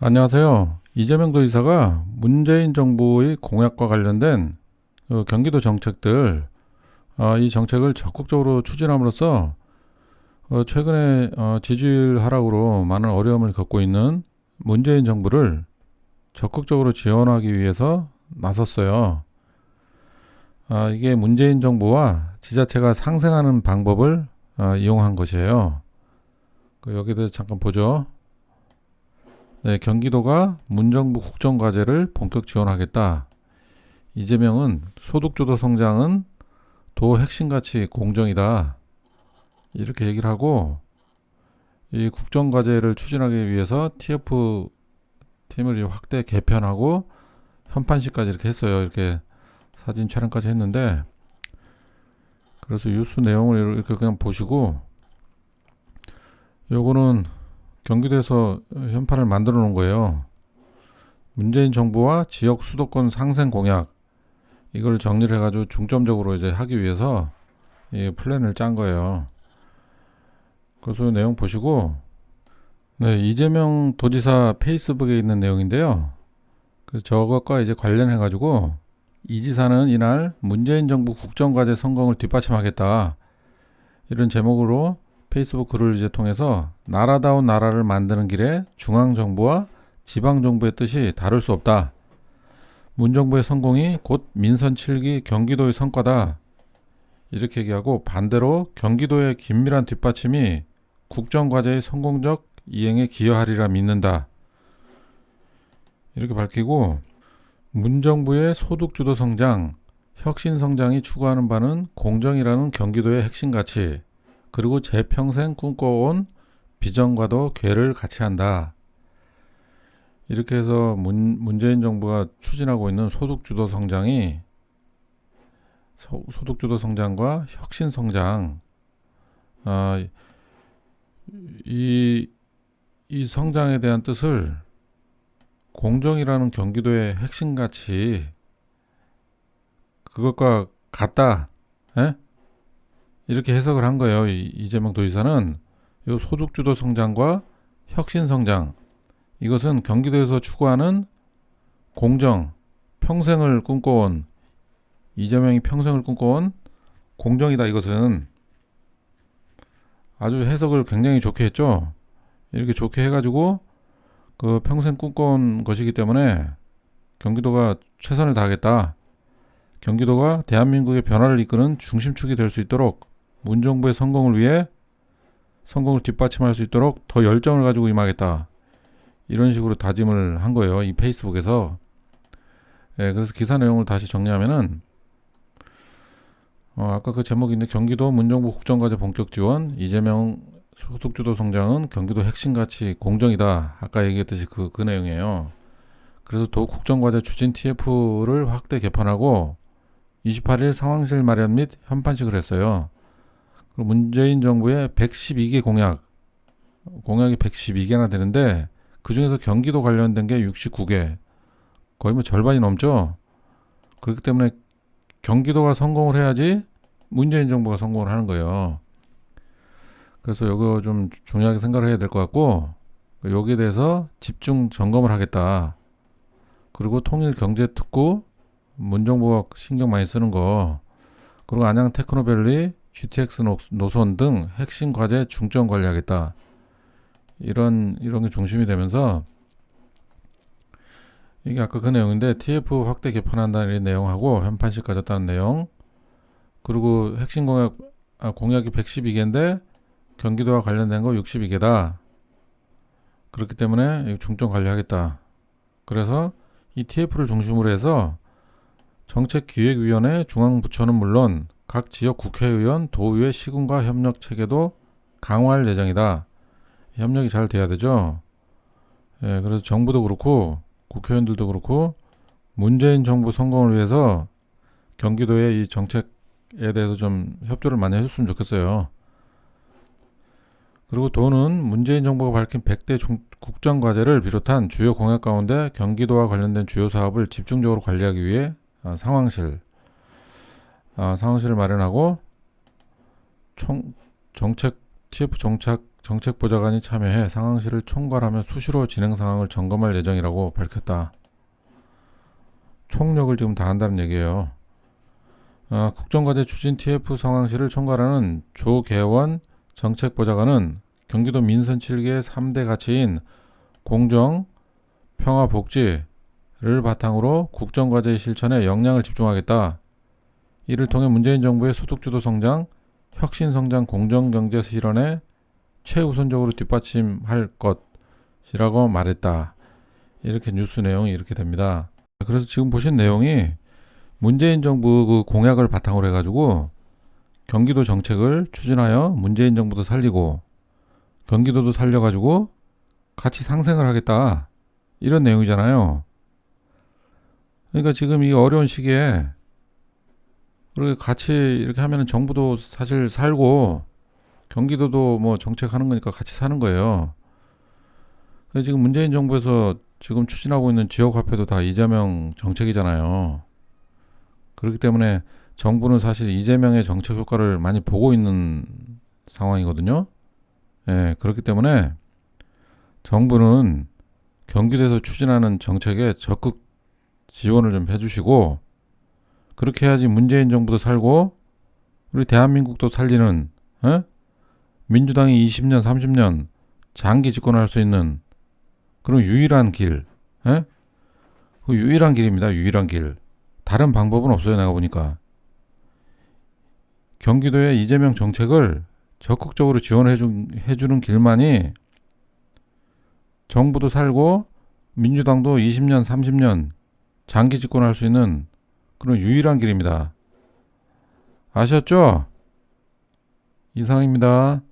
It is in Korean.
안녕하세요. 이재명 도지사가 문재인 정부의 공약과 관련된 어, 경기도 정책들, 어, 이 정책을 적극적으로 추진함으로써 어, 최근에 어, 지지율 하락으로 많은 어려움을 겪고 있는 문재인 정부를 적극적으로 지원하기 위해서 나섰어요. 아, 이게 문재인 정부와 지자체가 상생하는 방법을 어, 이용한 것이에요. 그 여기 대해서 잠깐 보죠. 네, 경기도가 문정부 국정과제를 본격 지원하겠다. 이재명은 소득주도 성장은 도 핵심 가치 공정이다. 이렇게 얘기를 하고 이 국정과제를 추진하기 위해서 TF 팀을 확대 개편하고 현판식까지 이렇게 했어요. 이렇게 사진 촬영까지 했는데 그래서 뉴스 내용을 이렇게 그냥 보시고 요거는 경기도에서 현판을 만들어 놓은 거예요. 문재인 정부와 지역 수도권 상생 공약 이걸 정리를 해가지고 중점적으로 이제 하기 위해서 이 플랜을 짠 거예요. 그래서 내용 보시고 네 이재명 도지사 페이스북에 있는 내용인데요. 그래서 저것과 이제 관련해 가지고 이 지사는 이날 문재인 정부 국정과제 성공을 뒷받침하겠다 이런 제목으로 페이스북 글을 이제 통해서 나라다운 나라를 만드는 길에 중앙 정부와 지방 정부의 뜻이 다를 수 없다. 문 정부의 성공이 곧 민선 7기 경기도의 성과다. 이렇게 얘기하고 반대로 경기도의 긴밀한 뒷받침이 국정 과제의 성공적 이행에 기여하리라 믿는다. 이렇게 밝히고 문 정부의 소득 주도 성장, 혁신 성장이 추구하는 바는 공정이라는 경기도의 핵심 가치, 그리고 제 평생 꿈꿔온 비전과도 괴를 같이 한다. 이렇게 해서 문, 문재인 정부가 추진하고 있는 소득주도 성장이 소, 소득주도 성장과 혁신 성장, 아, 이, 이 성장에 대한 뜻을 공정이라는 경기도의 핵심 가치 그것과 같다. 에? 이렇게 해석을 한 거예요. 이, 이재명 도지사는 이 소득주도 성장과 혁신 성장 이것은 경기도에서 추구하는 공정 평생을 꿈꿔온 이재명이 평생을 꿈꿔온 공정이다 이것은 아주 해석을 굉장히 좋게 했죠. 이렇게 좋게 해가지고 그 평생 꿈꿔온 것이기 때문에 경기도가 최선을 다하겠다. 경기도가 대한민국의 변화를 이끄는 중심축이 될 수 있도록 문정부의 성공을 위해 성공을 뒷받침할 수 있도록 더 열정을 가지고 임하겠다. 이런 식으로 다짐을 한 거예요. 이 페이스북에서. 예, 그래서 기사 내용을 다시 정리하면은 어, 아까 그 제목인데 경기도 문정부 국정과제 본격 지원 이재명 소득주도 성장은 경기도 핵심 가치 공정이다. 아까 얘기했듯이 그, 그 내용이에요. 그래서 도 국정과제 추진 TF를 확대 개편하고 28일 상황실 마련 및 현판식을 했어요. 그리고 문재인 정부의 112개 공약, 공약이 112개나 되는데 그 중에서 경기도 관련된 게 69개, 거의 뭐 절반이 넘죠. 그렇기 때문에 경기도가 성공을 해야지 문재인 정부가 성공을 하는 거예요. 그래서 이거 좀 중요하게 생각을 해야 될 것 같고 여기에 대해서 집중 점검을 하겠다. 그리고 통일 경제 특구 문정부가 신경 많이 쓰는 거 그리고 안양 테크노밸리 GTX 노선 등 핵심 과제 중점 관리하겠다. 이런 이런 게 중심이 되면서 이게 아까 그 내용인데 TF 확대 개편한다는 내용하고 현판식 가졌다는 내용 그리고 핵심 공약 아, 공약이 112개인데 경기도와 관련된 거 62개다. 그렇기 때문에 중점 관리하겠다. 그래서 이 TF를 중심으로 해서 정책기획위원회 중앙부처는 물론 각 지역 국회의원, 도의회, 시군과 협력 체계도 강화할 예정이다. 협력이 잘 돼야 되죠. 예, 그래서 정부도 그렇고 국회의원들도 그렇고 문재인 정부 성공을 위해서 경기도의 이 정책에 대해서 좀 협조를 많이 해줬으면 좋겠어요. 그리고 도는 문재인 정부가 밝힌 100대 국정과제를 비롯한 주요 공약 가운데 경기도와 관련된 주요 사업을 집중적으로 관리하기 위해 아, 상황실, 아, 상황실을 마련하고 총, 정책 TF 정착 정책 보좌관이 참여해 상황실을 총괄하며 수시로 진행 상황을 점검할 예정이라고 밝혔다. 총력을 지금 다한다는 얘기예요. 아, 국정과제 추진 TF 상황실을 총괄하는 조계원 정책보좌관은 경기도 민선 7개의 3대 가치인 공정, 평화, 복지를 바탕으로 국정과제 실천에 역량을 집중하겠다. 이를 통해 문재인 정부의 소득주도 성장, 혁신 성장, 공정 경제 실현에 최우선적으로 뒷받침할 것이라고 말했다. 이렇게 뉴스 내용이 이렇게 됩니다. 그래서 지금 보신 내용이 문재인 정부 그 공약을 바탕으로 해가지고 경기도 정책을 추진하여 문재인 정부도 살리고 경기도도 살려가지고 같이 상생을 하겠다. 이런 내용이잖아요. 그러니까 지금 이 어려운 시기에 그렇게 같이 이렇게 하면은 정부도 사실 살고 경기도도 뭐 정책하는 거니까 같이 사는 거예요. 근데 지금 문재인 정부에서 지금 추진하고 있는 지역 화폐도 다 이재명 정책이잖아요. 그렇기 때문에 정부는 사실 이재명의 정책 효과를 많이 보고 있는 상황이거든요. 예, 그렇기 때문에 정부는 경기도에서 추진하는 정책에 적극 지원을 좀 해주시고 그렇게 해야지 문재인 정부도 살고 우리 대한민국도 살리는 어? 민주당이 20년, 30년 장기 집권할 수 있는 그런 유일한 길, 예? 그 유일한 길입니다. 유일한 길. 다른 방법은 없어요. 내가 보니까 경기도의 이재명 정책을 적극적으로 지원해 주, 해주는 길만이 정부도 살고 민주당도 20년, 30년 장기 집권할 수 있는 그런 유일한 길입니다. 아셨죠? 이상입니다.